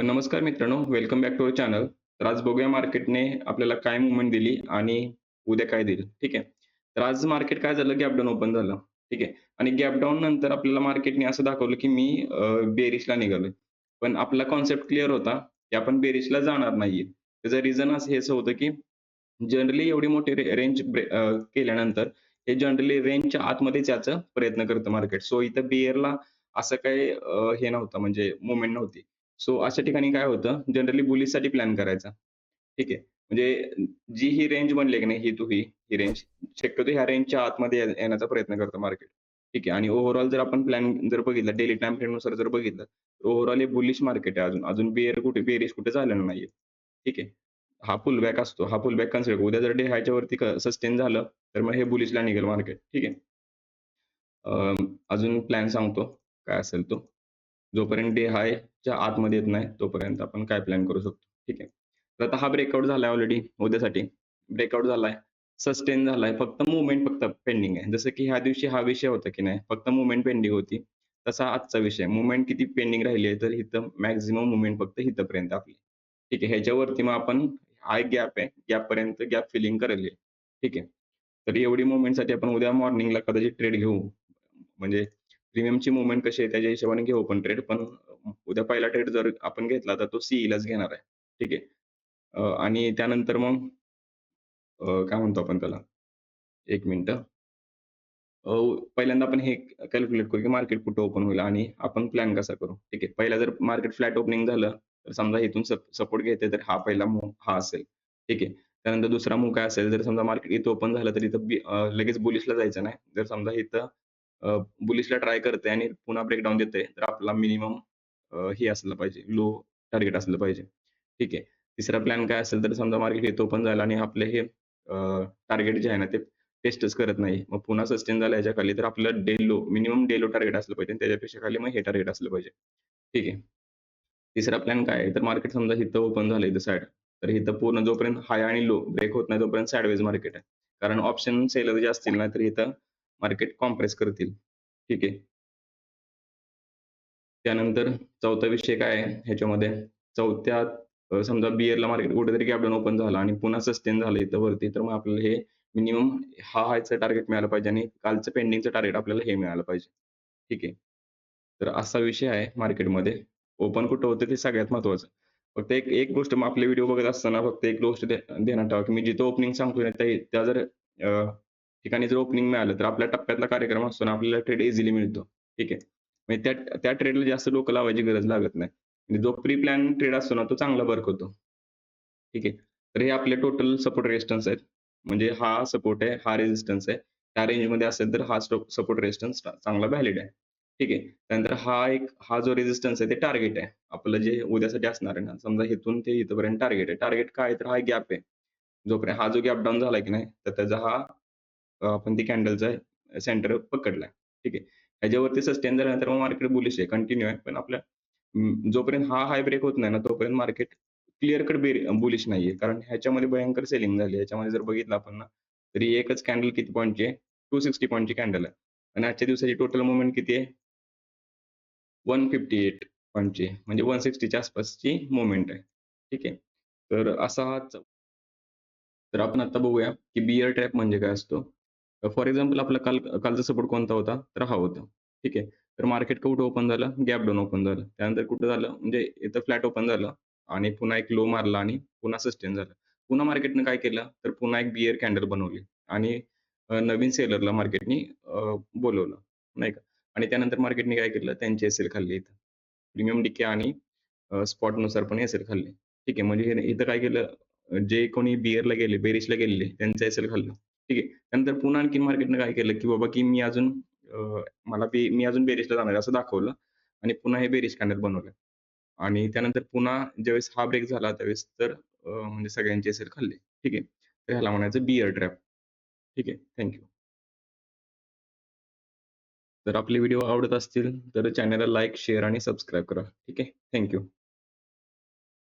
नमस्कार मित्रांनो, welcome back to our channel. तर आज बघूया मार्केटने आपल्याला काय मुवमेंट दिली आणि उद्या काय दिली ठीक आहे. तर आज मार्केट काय झालं, गॅपडाऊन ओपन झालं, ठीक आहे. आणि गॅपडाऊन नंतर आपल्याला मार्केटने असं दाखवलं, की मी बेरिशला निघालोय. पण आपला कॉन्सेप्ट क्लिअर होता, की आपण बेरिशला जाणार नाहीये. त्याचं रिझन असं हेच होतं, की जनरली एवढी मोठी रेंज केल्यानंतर हे जनरली रेंजच्या आतमध्येच याचा प्रयत्न करतं मार्केट. सो इथं बिअरला असं काही हे नव्हतं म्हणजे मुवमेंट नव्हती. सो अशा ठिकाणी काय होतं, जनरली बुलीसाठी प्लॅन करायचा. ठीक आहे. म्हणजे जी ही रेंज बनली की नाही, ही तू ही, ही रेंज शक्यतो ह्या रेंजच्या आतमध्ये येण्याचा प्रयत्न करतो मार्केट. ठीक आहे. आणि ओव्हरऑल जर आपण प्लॅन जर बघितला, डेली टाइम फ्रेमनुसार जर बघितलं, तर ओव्हरऑल हे बुलिश मार्केट आहे अजून. अजून बिअर कुठे बेअरिश कुठे झालेलं नाहीये. ठीक आहे. हा फुल बॅक असतो. हा फुल बॅक कन्सिडर उद्या जर डे हायच्या वरती सस्टेन झालं, तर मग हे बुलिशला निघेल मार्केट. ठीक आहे. अजून प्लॅन सांगतो काय असेल तो. जोपर्यंत डे हायच्या आतमध्ये येत नाही, तोपर्यंत आपण काय प्लॅन करू शकतो. ठीक आहे. तर आता हा ब्रेकआउट झालाय ऑलरेडी उद्यासाठी. ब्रेकआउट झालाय, सस्टेन झालाय. फक्त मुवमेंट फक्त पेंडिंग आहे. जसं की ह्या दिवशी हा विषय होता की नाही, फक्त मुवमेंट पेंडिंग होती. तसा आजचा विषय मुवमेंट किती पेंडिंग राहिली आहे, तर इथं मॅक्झिमम मुवमेंट फक्त इथंपर्यंत आपली. ठीक आहे. ह्याच्यावरती मग आपण हा एक गॅप आहे. गॅपपर्यंत गॅप फिलिंग करेल ठीक आहे. तर एवढी मूव्हमेंटसाठी आपण उद्या मॉर्निंगला कदाचित ट्रेड घेऊ. म्हणजे प्रीमियमची मुवमेंट कशी आहे त्याच्या हिशोबाने घेऊ पण ट्रेड. पण उद्या पहिला ट्रेड जर आपण घेतला, तर तो सीईलाच घेणार आहे. ठीक आहे. आणि त्यानंतर मग काय म्हणतो आपण त्याला? एक मिनिट पहिल्यांदा आपण हे कॅल्क्युलेट करू, की मार्केट कुठं ओपन होईल आणि आपण प्लॅन कसा करू. ठीक आहे. पहिला जर मार्केट फ्लॅट ओपनिंग झालं, तर समजा इथून सपोर्ट घेते, तर हा पहिला मूव हा असेल. ठीक आहे. त्यानंतर दुसरा मूव काय असेल, जर समजा मार्केट इथं ओपन झालं, तर इथं लगेच बुलिशला जायचं नाही. जर समजा इथं बुलिशला ट्राय करते आणि पुन्हा ब्रेकडाऊन देते, तर आपला मिनिमम हे असलं पाहिजे, लो टार्गेट असलं पाहिजे. ठीक आहे. तिसरा प्लॅन काय असेल, तर समजा मार्केट इथं ओपन झालं आणि आपले हे टार्गेट जे आहे ना, ते टेस्टच करत नाही. मग पुन्हा सस्टेन झालं याच्या खाली, तर आपलं day low minimum day low target असलं पाहिजे त्याच्यापेक्षा खाली मग हे टार्गेट असलं पाहिजे. ठीक आहे. तिसरा प्लॅन काय आहे, तर मार्केट समजा हिथं ओपन झालं इथं साईड तर इथं पूर्ण जोपर्यंत हाय आणि लो ब्रेक होत नाही, तोपर्यंत साईडवेज मार्केट आहे. कारण ऑप्शन सेलर जे असतील ना, तर इथं मार्केट कॉम्प्रेस करतील. ठीक आहे. त्यानंतर चौथा विषय काय आहे ह्याच्यामध्ये, चौथ्या समजा बिअरला मार्केट कुठेतरी गॅप डाउन ओपन झाला आणि पुन्हा सस्टेन झालं इथं वरती, तर मग आपल्याला हे मिनिमम हा हायचं टार्गेट मिळालं पाहिजे आणि कालचं पेंडिंगचं टार्गेट आपल्याला हे मिळालं पाहिजे. ठीक आहे. तर असा विषय आहे मार्केटमध्ये. ओपन कुठं होतं ते सगळ्यात महत्वाचं फक्त एक एक गोष्ट मग आपले व्हिडिओ बघत असताना फक्त एक गोष्ट ध्या ध्यानात ठेवा, की मी जिथं ओपनिंग सांगतोय त्या जर ठिकाणी जर ओपनिंग मिळालं, तर आपल्या टप्प्यातला कार्यक्रम असतो ना, आपल्याला ट्रेड इझिली मिळतो. ठीक आहे. म्हणजे त्या त्या ट्रेडला जास्त डोकं लावायची गरज लागत नाही. म्हणजे जो प्री प्लॅन ट्रेड असतो ना, तो चांगला वर्क होतो. ठीक आहे. तर हे आपले टोटल सपोर्ट रेजिस्टन्स आहेत. म्हणजे हा सपोर्ट आहे, हा रेजिस्टन्स आहे. त्या रेंजमध्ये असेल, तर हा सपोर्ट रेजिस्टन्स चांगला व्हॅलिड आहे. ठीक आहे. त्यानंतर हा एक हा जो रेजिस्टन्स आहे, ते टार्गेट आहे. आपलं जे उद्यासाठी असणार आहे ना, समजा इथून ते इथपर्यंत टार्गेट आहे. टार्गेट काय तर हा गॅप आहे. जोपर्यंत हा जो गॅप डाउन झालाय की नाही, तर त्याचा हा आपण ते कॅन्डलचा सेंटर पकडलाय. ठीक आहे. ह्याच्यावरती सस्टेन झाल्यानंतर मग मार्केट बुलिश आहे, कंटिन्यू आहे. पण आपल्या जोपर्यंत हा हाय ब्रेक होत नाही ना, तोपर्यंत market clear cut bear bullish नाहीये. कारण ह्याच्यामध्ये भयंकर सेलिंग झाली. ह्याच्यामध्ये जर बघितलं आपण ना, तरी एकच कॅन्डल किती पॉईंटची आहे? टू सिक्स्टी पॉईंटची कॅन्डल आहे. आणि आजच्या दिवसाची टोटल मुवमेंट किती आहे? वन फिफ्टी एट पॉईंटची म्हणजे 160च्या आसपासची मुवमेंट आहे. ठीक आहे. तर असा हा तर आपण आता बघूया, की बिअर ट्रॅप म्हणजे काय असतो. फॉर एक्झाम्पल आपला काल कालचा सपोर्ट कोणता होता? तर हा होता. ठीक आहे. तर मार्केट कुठं ओपन झालं? गॅप डाऊन ओपन झालं. त्यानंतर कुठं झालं? म्हणजे इथं फ्लॅट ओपन झालं आणि पुन्हा एक लो मारला आणि पुन्हा सस्टेन झालं. पुन्हा मार्केटनं काय केलं? तर पुन्हा एक बिअर कॅन्डल बनवली आणि नवीन सेलरला मार्केटनी बोलवलं नाही का? आणि त्यानंतर मार्केटने काय केलं? त्यांची एस-एल खाल्ली इथं. प्रीमियम डिके आणि स्पॉटनुसार पण एस-एल खाल्ली. ठीक आहे. म्हणजे इथं काय केलं? जे कोणी बिअरला गेले, बेरिशला गेलेले त्यांचं एस-एल खाल्लं. ठीक आहे. नंतर पुन्हा आणखी मार्केटनं काय केलं, की बाबा की मी अजून मला बे मी अजून बेरिशला जाणार असं दाखवलं आणि पुन्हा हे बेरिश कॅन्डल बनवलं. आणि त्यानंतर पुन्हा ज्यावेळेस हा ब्रेक झाला त्यावेळेस तर म्हणजे सगळ्यांचे असेल खाल्ले ठीक आहे. तर ह्याला म्हणायचं बिअर ट्रॅप. ठीक आहे. Thank you. जर आपले व्हिडिओ आवडत असतील, तर चॅनलला लाईक, शेअर आणि सबस्क्राईब करा. ठीक आहे. Thank you.